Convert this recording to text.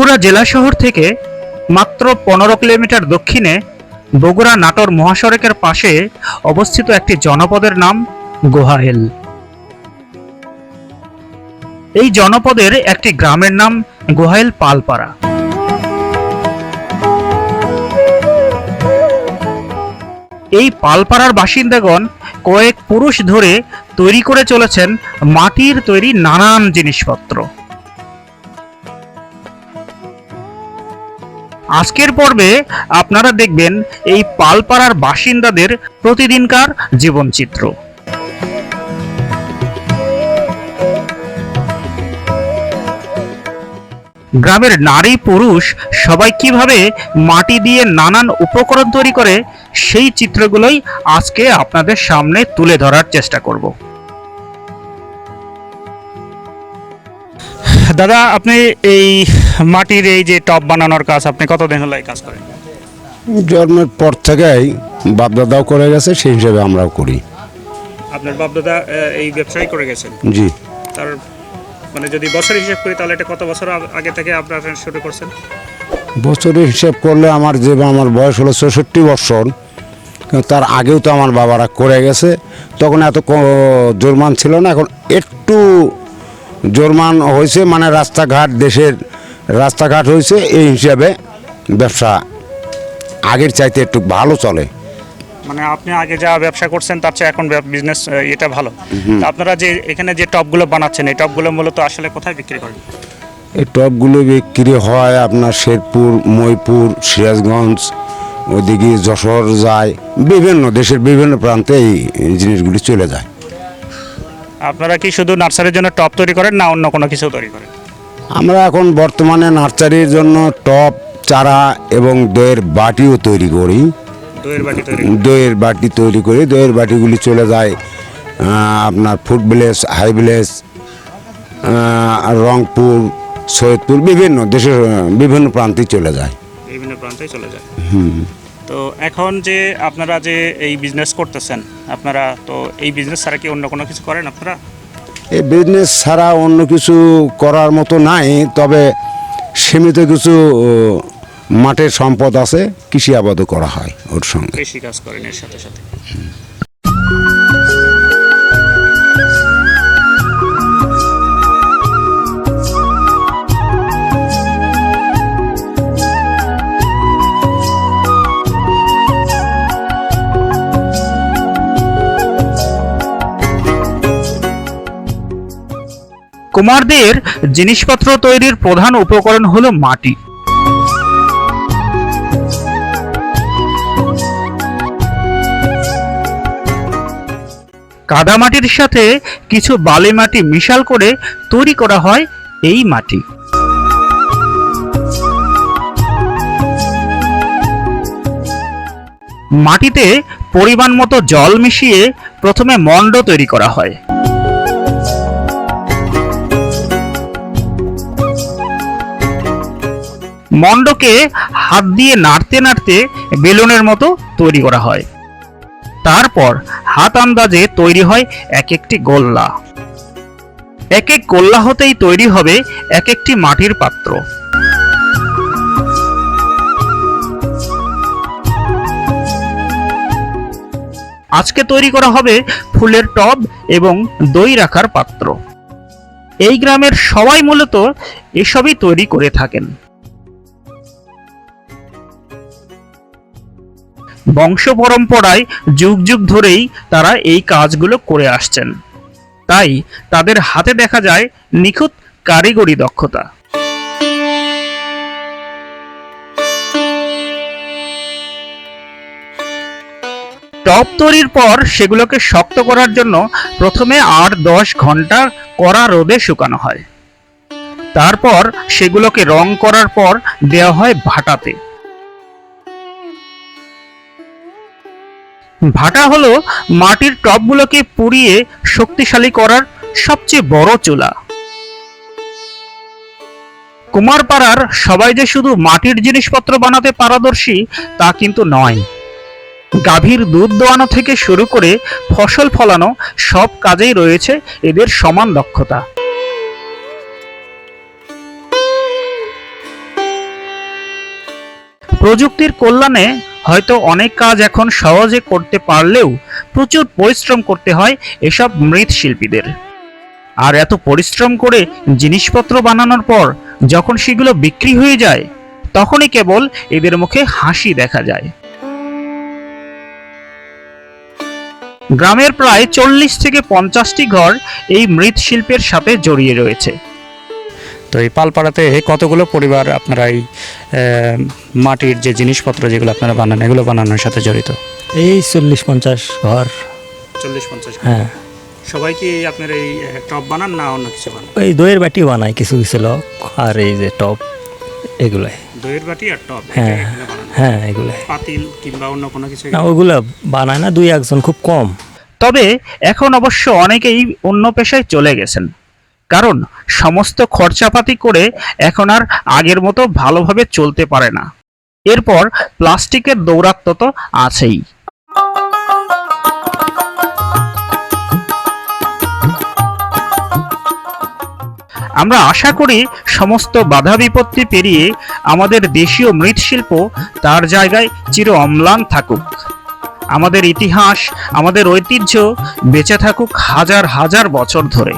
বগুড়া জেলা শহর থেকে মাত্র পনেরো কিলোমিটার দক্ষিণে বগুড়া নাটোর মহাসড়কের পাশে অবস্থিত একটি জনপদের নাম গোহাইল এই জনপদের একটি গ্রামের নাম গোহাইল পালপাড়া। এই পালপাড়ার বাসিন্দাগণ কয়েক পুরুষ ধরে তৈরি করে চলেছেন মাটির তৈরি নানান জিনিসপত্র। আজকের পর্বে আপনারা দেখবেন এই পালপাড়ার বাসিন্দাদের প্রতিদিনকার জীবনচিত্র। গ্রামের নারী পুরুষ সবাই কীভাবে মাটি দিয়ে নানান উপকরণ তৈরি করে সেই চিত্রগুলোই আজকে আপনাদের সামনে তুলে ধরার চেষ্টা করব। দাদা, আপনি এই মাটির এই যে টপ বানানোর কাজ আপনি কতদিন হলো এই কাজ করেন? জন্মের পর থেকেই বাপদাদাও করে গেছে সেই হিসেবে আমরাও করি। আপনার বাপদাদা এই ব্যবসায় করে গেছেন? জি। তার মানে যদি বছর হিসেব করি তাহলে এটা কত বছর আগে থেকে আপনারা শুরু করছেন? বছরের হিসেব করলে আমার যে আমার বয়স হলো চৌষট্টি বছর তার আগেও তো আমার বাবারা করে গেছে। তখন এত জোরমান ছিল না এখন একটু জোরমান হয়েছে মানে রাস্তাঘাট দেশের রাস্তাঘাট হয়েছে এই হিসাবে ব্যবসা আগের চাইতে একটু ভালো চলে। মানে আপনি আগে যা ব্যবসা করছেন তার চেয়ে এখন বিজনেস এটা ভালো। আপনারা যে এখানে যে টপগুলো বানাচ্ছেন এই টপগুলো মূলত আসলে কোথায় বিক্রি করেন? এই টপগুলো বিক্রি হয় আপনার শেরপুর মইপুর সিরাজগঞ্জ ওইদিকে যশোর যায় বিভিন্ন দেশের বিভিন্ন প্রান্তে এই জিনিসগুলি চলে যায়। আপনারা কি শুধু নার্সারির জন্য টপ তৈরি করেন না অন্য কোনো কিছু তৈরি করেন? আমরা এখন বর্তমানে নার্সারির জন্য টপ চারা এবং দইয়ের বাটিও তৈরি করি। দইয়ের বাটি তৈরি করি। দইয়ের বাটিগুলি চলে যায় আপনার food village high village Rangpur Saidpur বিভিন্ন দেশের বিভিন্ন প্রান্তে চলে যায়। বিভিন্ন প্রান্তে চলে যায়। হুম। তো এখন যে আপনারা যে এই বিজনেস করতেছেন আপনারা তো এই বিজনেস ছাড়া কি অন্য কোনো কিছু করেন আপনারা? এই বিজনেস ছাড়া অন্য কিছু করার মতো নাই, তবে সীমিত কিছু মাঠের সম্পদ আছে, কৃষি আবাদও করা হয় ওর সঙ্গে। কৃষি কাজ করেন এর সাথে সাথে। কুমারদের জিনিসপত্র তৈরির প্রধান উপকরণ হলো মাটি। কাদামাটির সাথে কিছু বালি মাটি মিশাল করে তৈরি করা হয় এই মাটি। মাটিতে পরিমাণ মতো জল মিশিয়ে প্রথমে মণ্ড তৈরি করা হয়। মণ্ডকে হাত দিয়ে নাড়তে নাড়তে বেলুনের মতো তৈরি করা হয়। তারপর হাত আন্দাজে তৈরি হয় এক একটি গোল্লা। এক এক গোল্লা হতেই তৈরি হবে এক একটি মাটির পাত্র। আজকে তৈরি করা হবে ফুলের টব এবং দই রাখার পাত্র। এই গ্রামের সবাই মূলত এসবই তৈরি করে থাকেন। বংশ পরম্পরায় যুগ যুগ ধরেই তারা এই কাজগুলো করে আসছেন। তাই তাদের হাতে দেখা যায় নিখুঁত কারিগরি দক্ষতা। টপ তৈরির পর সেগুলোকে শক্ত করার জন্য প্রথমে আট দশ ঘণ্টা কড়া রোদে শুকানো হয়। তারপর সেগুলোকে রং করার পর দেওয়া হয় ভাটাতে। ভাটা হলো মাটির টবগুলোকে পুড়িয়ে শক্তিশালী করার সবচেয়ে বড় চুলা। কুমারপাড়ার সবাই যে শুধু মাটির জিনিসপত্র বানাতে পারদর্শী, তা কিন্তু নয়। গাভীর দুধ দোয়ানো থেকে শুরু করে ফসল ফলানো সব কাজেই রয়েছে এদের সমান দক্ষতা। প্রযুক্তির কল্যাণে হয়তো অনেক কাজ এখন সহজে করতে পারলেও প্রচুর পরিশ্রম করতে হয় এসব মৃৎশিল্পীদের। আর এত পরিশ্রম করে জিনিসপত্র বানানোর পর যখন সেগুলো বিক্রি হয়ে যায়, তখনই কেবল এদের মুখে হাসি দেখা যায়। গ্রামের প্রায় চল্লিশ থেকে পঞ্চাশটি ঘর এই মৃৎশিল্পের সাথে জড়িয়ে রয়েছে। তো এই পালপাড়াতে কতগুলো পরিবার আপনারা এই মাটির যে জিনিসপত্র যেগুলো আপনারা বানান এগুলো বানানোর সাথে জড়িত? এই চল্লিশ পঞ্চাশ ঘর। চল্লিশ পঞ্চাশ হ্যাঁ। সবাই কি আপনার এই টপ বানান না অন্য কিছু বানান? ওই দইয়ের বাটি বানায় কিছু কিছু লোক। আর এই যে টপ এগুলাই। দইয়ের বাটি আর টপ হ্যাঁ হ্যাঁ এগুলাই। পাতিল কিংবা অন্য কোনো কিছু না ওগুলো বানায় না দুই একজন খুব কম। তবে এখন অবশ্য অনেকেই অন্য পেশায় চলে গেছেন। কারণ সমস্ত খরচাপাতি করে এখন আর আগের মতো ভালোভাবে চলতে পারে না। এরপর প্লাস্টিকের দৌরাত্ম তো আছেই। আমরা আশা করি সমস্ত বাধা বিপত্তি পেরিয়ে আমাদের দেশীয় মৃৎশিল্প তার জায়গায় চির অম্লান থাকুক। আমাদের ইতিহাস, আমাদের ঐতিহ্য বেঁচে থাকুক হাজার হাজার বছর ধরে।